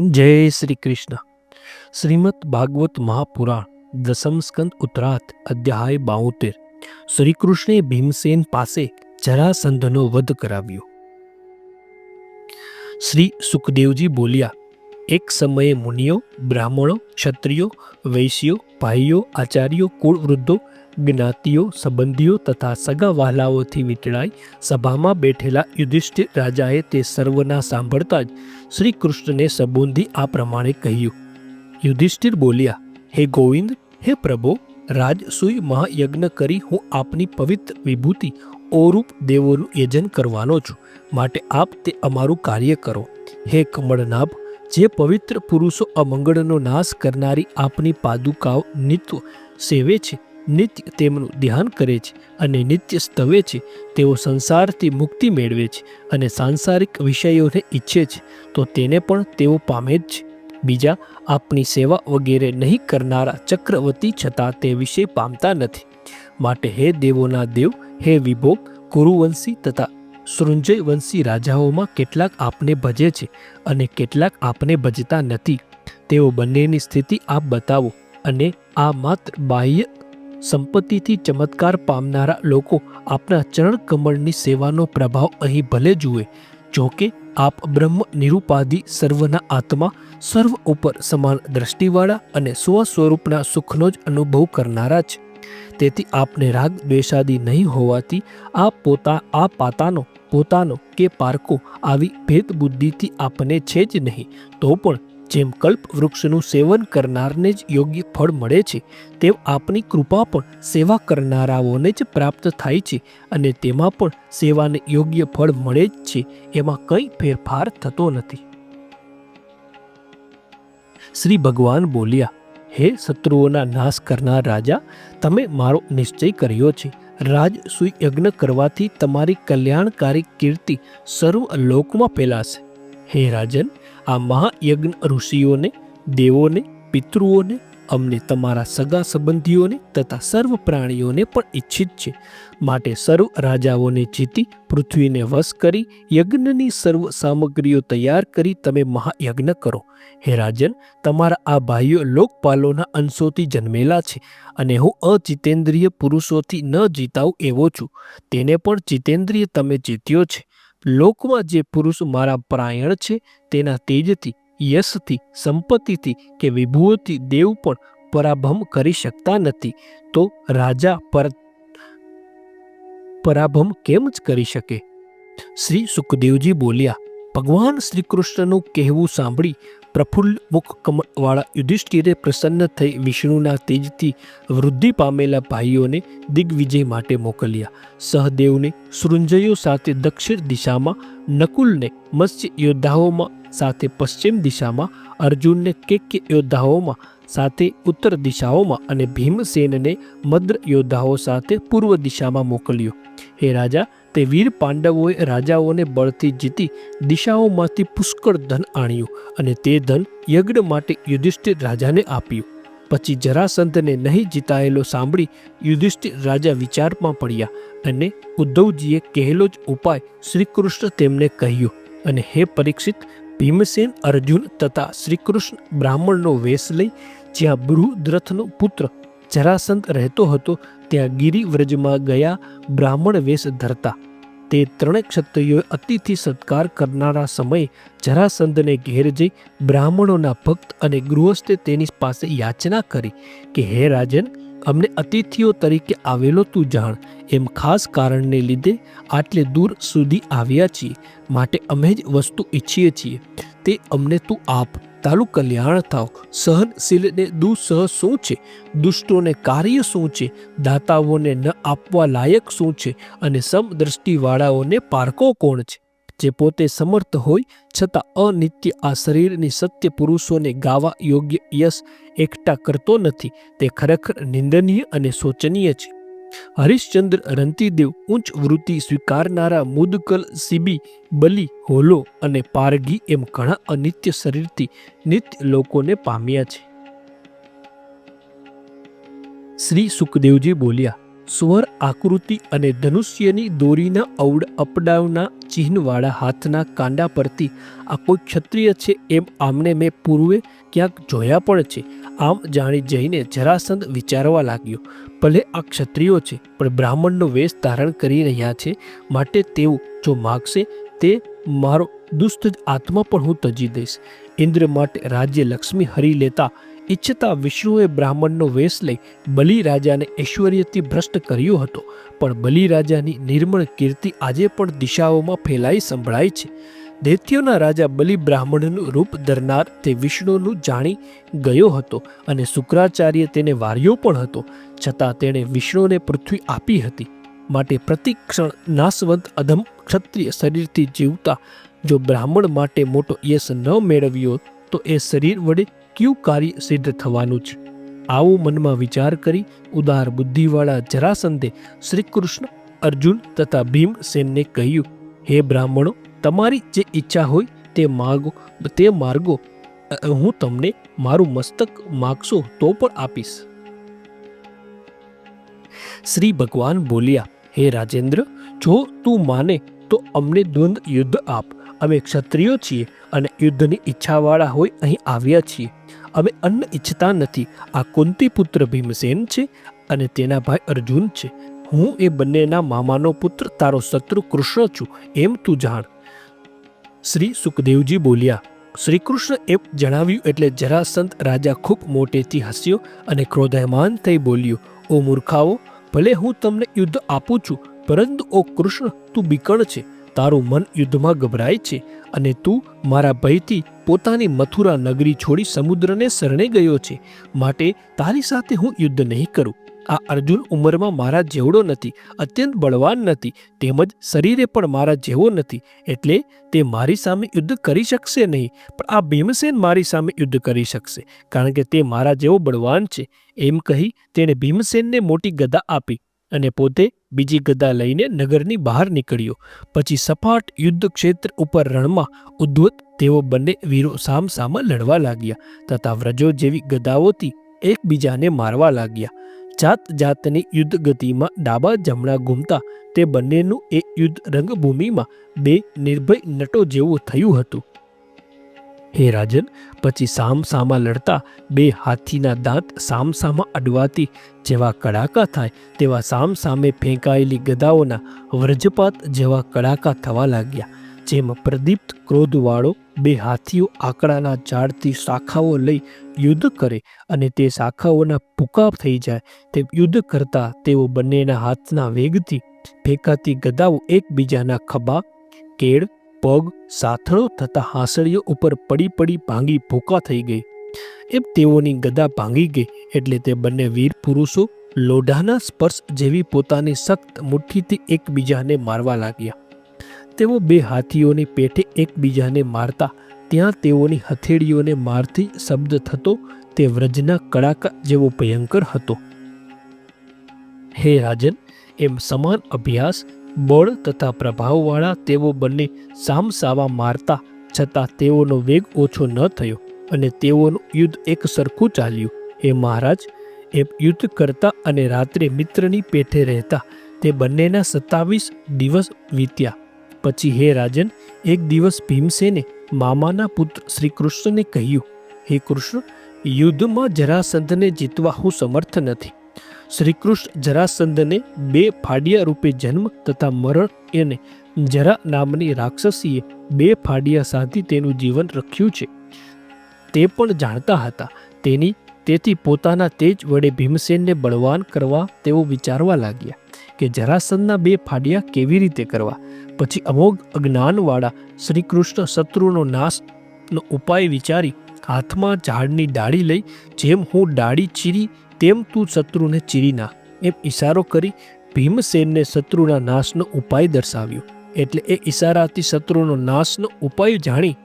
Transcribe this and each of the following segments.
જય શ્રી કૃષ્ણ. શ્રીમદ ભાગવત મહાપુરાણ, દસમ સ્કંદ ઉત્તરાત અધ્યાય બાઉતેર શ્રી કૃષ્ણે ભીમસેન પાસે જરાસંધનો વધ કરાવ્યો. શ્રી સુખદેવજી બોલ્યા એક સમયે મુનિઓ, બ્રાહ્મણો, ક્ષત્રિયો, વૈશ્યો, ભાઈઓ, આચાર્યો કુળ વૃદ્ધો જ્ઞાતિઓ, સંબંધીઓ તથા સગા વહાલાઓથી વીંટળાઈ સભામાં બેઠેલા યુધિષ્ઠિર રાજાએ તે સર્વના સાંભળતા જ શ્રી કૃષ્ણને સંબોધી આ પ્રમાણે કહ્યું. યુધિષ્ઠિર બોલ્યા, હે ગોવિંદ, હે પ્રભો રાજસુય મહાયજ્ઞ કરી હું આપની પવિત્ર વિભૂતિ ઓરૂપ દેવોનું યજન કરવાનો છું. માટે આપ તે અમારું કાર્ય કરો. હે કમળનાભ જે પવિત્ર પુરુષો અમંગળનો નાશ કરનારી આપની પાદુકાઓ નિત્ય સેવે છે, નિત્ય તેમનું ધ્યાન કરે છે અને નિત્ય સ્તવે છે, તેઓ સંસારથી મુક્તિ મેળવે છે અને સાંસારિક વિષયોને ઈચ્છે છે, તો તેને પણ તેઓ પામે જ છે. બીજા, આપની સેવા વગેરે નહીં કરનારા ચક્રવર્તી છતાં તે વિષય પામતા નથી. માટે હે દેવોના દેવ, હે વિભોગ, કુરુવંશી તથા સૃંજયવંશી રાજાઓમાં કેટલાક આપને ભજે છે અને કેટલાક આપને ભજતા નથી. તેઓ બંનેની સ્થિતિ આપ બતાવો અને આ માત્ર બાહ્ય સંપત્તિથી ચમત્કાર પામનારા લોકો આપના ચરણ કમળની સેવાનો પ્રભાવ અહીં ભલે જુએ, જોકે આપ બ્રહ્મ નિરૂપાધિ સર્વના આત્મા સર્વ ઉપર સમાન દ્રષ્ટિવાળા અને સ્વ સ્વરૂપના સુખનો જ અનુભવ કરનારા છે. તેથી આપને રાગ દ્વેષાદી નહીં હોવાથી આ પોતા આ પાતાનો પોતાનો કે પારકો આવી ભેદ બુદ્ધિથી આપને છે જ નહીં, તો પણ જેમ કલ્પ વૃક્ષનું સેવન કરનારને જ યોગ્ય ફળ મળે છે, તેમ આપની કૃપા પણ સેવા કરનારાઓને જ પ્રાપ્ત થાય છે અને તેમાં પણ સેવાને યોગ્ય ફળ મળે જ છે, એમાં કંઈ ફેરફાર થતો નથી. શ્રી ભગવાન બોલ્યા, હે શત્રુઓના નાશ કરનાર રાજા, તમે મારો નિશ્ચય કર્યો છે રાજસૂય યજ્ઞ કરવાથી તમારી કલ્યાણકારી કીર્તિ સર્વ લોકમાં ફેલાશે. હે રાજન, આ મહાયજ્ઞ ઋષિઓને, દેવોને, પિતૃઓને અમને તમારા સગા સંબંધીઓને તથા સર્વ પ્રાણીઓને પણ ઈચ્છિત છે. માટે સર્વ રાજાઓને જીતી, પૃથ્વીને વશ કરી, યજ્ઞની સર્વ સામગ્રીઓ તૈયાર કરી તમે મહાયજ્ઞ કરો. હે રાજન, તમારા આ ભાઈઓ લોકપાલોના અંશોથી જન્મેલા છે અને હું અજિતેન્દ્રિય પુરુષોથી ન જીતાવું એવો છું. તેને પણ જીતેન્દ્રિય તમે જીત્યો છે. લોકમાં જે પુરુષ મારા પ્રાયણ છે, તેના તેજથી યશથી, સંપત્તિથી કે વિભૂતિથી દેવ પણ પરાભમ કરી શકતા નથી. તો રાજા પર પરાભમ કેમ જ કરી શકે? શ્રી સુખદેવજી બોલ્યા, ભગવાન શ્રી કૃષ્ણનું કહેવું સાંભળી પ્રફુલ્લ મુખ કમળવાળા યુધિષ્ઠિરે પ્રસન્ન થઈ વિષ્ણુના તેજથી વૃદ્ધિ પામેલા ભાઈઓને દિગ્વિજય માટે મોકલ્યા. સહદેવને સૃંજયો સાથે દક્ષિણ દિશામાં નકુલને મત્સ્ય યોદ્ધાઓમાં સાથે પશ્ચિમ દિશામાં અર્જુનને કેક્ય યોદ્ધાઓમાં સાથે ઉત્તર દિશાઓમાં અને ભીમસેનને મદ્ર યોદ્ધાઓ સાથે પૂર્વ દિશામાં મોકલ્યો હે રાજા તે વીર પાંડવોએ રાજાઓને બળથી જીતી દિશાઓમાંથી પુષ્કળ ધન આણ્યું અને તે ધન યજ્ઞ માટે યુધિષ્ઠિર રાજાને આપ્યું પછી જરાસંધને નહીં જીતાયેલો સાંભળી યુધિષ્ઠિર રાજા વિચારમાં પડ્યા અને ઉદ્ધવજીએ કહેલો જ ઉપાય શ્રીકૃષ્ણ તેમને કહ્યું અને હે પરીક્ષિત ભીમસેન અર્જુન તથા શ્રીકૃષ્ણ બ્રાહ્મણનો વેશ લઈ જ્યાં બૃહદ્રથનો પુત્ર જરાસંધ રહેતો હતો, ત્યાં ગિરિવ્રજમાં ગયા બ્રાહ્મણ વેશ ધરતા. તે ત્રણેય ક્ષત્રિયોએ અતિથિ સત્કાર કરનારા સમયે જરાસંધને ઘેર જઈ બ્રાહ્મણોના ભક્ત અને ગૃહસ્થે તેની પાસે યાચના કરી કે, હે રાજન અમને અતિથિઓ તરીકે આવેલો તું જાણ. એમ ખાસ કારણને લીધે આટલે દૂર સુધી આવ્યા છીએ. માટે અમે જ વસ્તુ ઈચ્છીએ છીએ. તે અમને તું આપ. તારું કલ્યાણ થાવ. સહનશીલને દુઃસહ શું છે? દુષ્ટોને કાર્ય શું છે? દાતાઓને ન આપવા લાયક શું છે? અને સમદ્રષ્ટિવાળાઓને પારકો કોણ છે? જે પોતે સમર્થ હોય, છતાં અનિત્ય આ શરીરની સત્ય પુરુષોને ગાવા યોગ્ય યશ એકઠા કરતો નથી. તે ખરેખર નિંદનીય અને શોચનીય છે. હરિશ્ચંદ્ર રંતીદેવ ઉચ્ચ વૃત્તિ સ્વીકારનારા મુદકલ સીબી, બલી, હોલો અને પારગી એમ ઘણા અનિત્ય શરીરથી નિત્ય લોકોને પામ્યા છે. શ્રી સુખદેવજી બોલ્યા સ્વર આકૃતિ અને ધનુષ્યની દોરીના અવડ અપડાવના ચિહ્નવાળા હાથના કાંડા પરથી આ કોઈ ક્ષત્રિય છે એમ આમને મેં પૂર્વે ક્યાંક જોયા પણ છે. આમ જાણી જઈને જરાસંધ વિચારવા લાગ્યો, ભલે આ ક્ષત્રિયો છે, પણ બ્રાહ્મણનો વેશ ધારણ કરી રહ્યા છે, માટે તેઓ જો માગશે તે મારો દુષ્ટ આત્મા પણ હું તજી દઈશ. ઇન્દ્ર માટે રાજ્ય લક્ષ્મી હરી લેતા ઈચ્છતા વિષ્ણુએ બ્રાહ્મણનો વેશ લઈ બલિ રાજાને ઐશ્વર્યથી ભ્રષ્ટ કર્યો હતો. પણ બલિ રાજાની નિર્મળ કીર્તિ આજે પણ દિશાઓમાં ફેલાઈ સંભળાય છે. દૈત્યોના રાજા બલિ બ્રાહ્મણનું રૂપ ધરનાર તે વિષ્ણુનું જાણી ગયો હતો અને શુક્રાચાર્ય તેને વાર્યો પણ હતો. છતાં તેણે વિષ્ણુને પૃથ્વી આપી હતી. માટે પ્રતિક્ષણ નાશવંત અધમ ક્ષત્રિય શરીરથી જીવતા જો બ્રાહ્મણ માટે મોટો યશ ન મેળવ્યો તો એ શરીર વડે કયું કાર્ય સિદ્ધ થવાનું છે? આવું મનમાં વિચાર કરી ઉદાર બુદ્ધિવાળા જરાસંધે શ્રી કૃષ્ણ અર્જુન તથા ભીમસેનને કહ્યું, હે બ્રાહ્મણો, તમારી જે ઈચ્છા હોય તે માગો તે માર્ગો હું તમને મારું મસ્તક માગશો તો પણ આપીશ. શ્રી ભગવાન બોલ્યા, હે રાજેન્દ્ર, જો તું માને તો અમને દ્વંદ યુદ્ધ આપ. અમે ક્ષત્રિયો છીએ અને યુદ્ધની ઈચ્છાવાળા હોય અહીં આવ્યા છીએ. અમે અન્ન ઈચ્છતા નથી. આ કુંતી પુત્ર ભીમસેન છે અને તેના ભાઈ અર્જુન છે. હું એ બંનેના મામાનો પુત્ર, તારો શત્રુ કૃષ્ણ છું, એમ તું જાણ. શ્રી સુખદેવજી બોલ્યા, શ્રી કૃષ્ણ એ જણાવ્યું એટલે જરાસંત રાજા ખૂબ મોટેથી હસ્યો અને ક્રોધયમાન થઈ બોલ્યો, ઓ મૂર્ખાઓ, ભલે હું તમને યુદ્ધ આપું છું, પરંતુ ઓ કૃષ્ણ, તું બીકણ છે. તારું મન યુદ્ધમાં ગભરાય છે અને તું મારા ભયથી પોતાની મથુરા નગરી છોડી સમુદ્રને શરણે ગયો છે. માટે તારી સાથે હું યુદ્ધ નહીં કરું. આ અર્જુન ઉંમરમાં મારા જેવડો નથી, અત્યંત બળવાન નથી, તેમજ શરીરે પણ મારા જેવો નથી, એટલે તે મારી સામે યુદ્ધ કરી શકશે નહીં, પણ આ ભીમસેન મારી સામે યુદ્ધ કરી શકશે, કારણ કે તે મારા જેવો બળવાન છે. એમ કહી તેણે ભીમસેનને મોટી ગદા આપી. અને પોતે બીજી ગદા લઈને નગરની બહાર નીકળ્યો. પછી સપાટ યુદ્ધ ક્ષેત્ર ઉપર રણમાં ઉદ્વત તેઓ બંને વીરો સામ સામા લડવા લાગ્યા તથા વ્રજો જેવી ગદાઓથી એકબીજાને મારવા લાગ્યા. જાત જાતની યુદ્ધ ગતિમાં ડાબા જમણા ઘૂમતા તે બંનેનું એ યુદ્ધ રંગભૂમિમાં બે નિર્ભય નટો જેવું થયું હતું. હે રાજન, પછી સામ સામા લડતા બે હાથીના દાંત સામસામા અડવાતી જેવા કડાકા થાય તેવા સામ સામે ફેંકાયેલી ગદાઓના વ્રજપાત જેવા કડાકા થવા લાગ્યા, જેમાં પ્રદીપ્ત ક્રોધવાળો બે હાથીઓ આકડાના ઝાડથી શાખાઓ લઈ યુદ્ધ કરે અને તે શાખાઓના ભૂકા થઈ જાય તે યુદ્ધ કરતા તેઓ બંનેના હાથના વેગથી ફેંકાતી ગદાઓ એકબીજાના ખભા, કેળ પગ સાથળો તથા હાંસળીઓ ઉપર પડી પડી ભાંગી ભૂકા થઈ ગઈ. એમ તેઓની ગદા ભાંગી ગઈ એટલે તે બંને વીર પુરુષો લોઢાના સ્પર્શ જેવી પોતાની સખ્ત મુઠ્ઠીથી એકબીજાને મારવા લાગ્યા. તેઓ બે હાથીઓની પેઠે એકબીજાને મારતા ત્યાં તેઓની હથેળીઓને મારથી શબ્દ થતો તે વ્રજના કડાકા જેવો ભયંકર હતો. હે રાજન, એમ સમાન અભ્યાસ બળ તથા પ્રભાવવાળા તેઓ બંને સામસામા મારતા, છતાં તેઓનો વેગ ઓછો ન થયો અને તેઓનું યુદ્ધ એક સરખું ચાલ્યું. હે મહારાજ, એ યુદ્ધ કરતા અને રાત્રે મિત્રની પેઠે રહેતા તે બંનેના સત્તાવીસ દિવસ વીત્યા. પછી હે રાજન, એક દિવસ ભીમસેને મામાના પુત્ર શ્રી કૃષ્ણને કહ્યું, હે કૃષ્ણ, યુદ્ધમાં જરાસંધને જીતવા હું સમર્થ નથી. શ્રી કૃષ્ણ જરાસંધને બે ફાડિયા રૂપે જન્મ તથા મરણ એને જરા નામની રાક્ષસીએ બે ફાડિયા સાધી તેનું જીવન રખ્યું છે. તે પણ જાણતા હતા. તેની તેથી પોતાના તેજ વડે ભીમસેનને બળવાન કરવા તેઓ વિચારવા લાગ્યા કે જરાસંધના બે ફાડિયા કેવી રીતે કરવા. પછી અમોઘ અજ્ઞાનવાળા શ્રીકૃષ્ણ શત્રુનો નાશનો ઉપાય વિચારી હાથમાં ઝાડની ડાળી લઈ જેમ હું ડાળી ચીરી તેમ તું શત્રુને ચીરી નાખ એમ ઈશારો કરી ભીમસેનને શત્રુના નાશનો ઉપાય દર્શાવ્યો. એટલે એ ઈશારાથી શત્રુનો નાશનો ઉપાય જાણી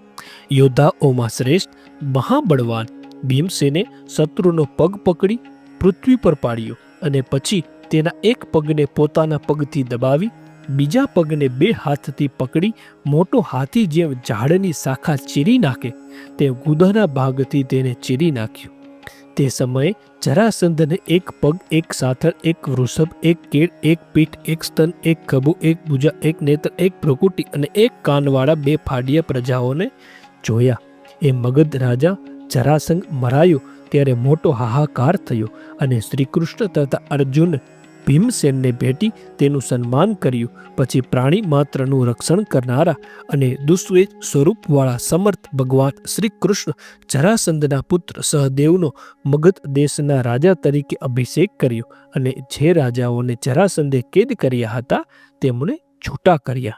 યોદ્ધાઓમાં શ્રેષ્ઠ મહાબળવાન ભીમસેને શત્રુનો પગ પકડી પૃથ્વી પર પાડ્યો અને પછી તેના એક પગને પોતાના પગથી દબાવી બીજા પગને બે હાથથી પકડી મોટો હાથી જેમ ઝાડની શાખા ચીરી નાખે તે ગુદાના ભાગથી તેને ચીરી નાખ્યું. તે સમયે જરાસંધને એક પગ, એક સાથળ, એક વૃષભ, એક કેળ, એક પીઠ, એક સ્તન, એક ખભુ, એક ભુજા, એક નેત્ર, એક પ્રકૃતિ અને એક કાનવાળા બે ફાડિયા પ્રજાઓને જોયા. એ મગધ રાજા જરાસંઘ મરાયો ત્યારે મોટો હાહાકાર થયો અને શ્રીકૃષ્ણ તથા અર્જુન ભીમસેનને ભેટી તેનું સન્માન કર્યું. પછી પ્રાણી માત્રનું રક્ષણ કરનારા અને દુષ્વેજ સ્વરૂપવાળા સમર્થ ભગવાન શ્રી કૃષ્ણ જરાસંધના પુત્ર સહદેવનો મગધ દેશના રાજા તરીકે અભિષેક કર્યો અને જે રાજાઓને જરાસંધે કેદ કર્યા હતા તેમણે છૂટા કર્યા.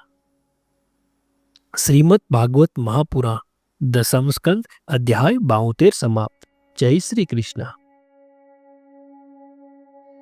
શ્રીમદ ભાગવત મહાપુરાણ, દસમ સ્કંદ, અધ્યાય બાઉતેર સમાપ્ત. જય શ્રી કૃષ્ણ.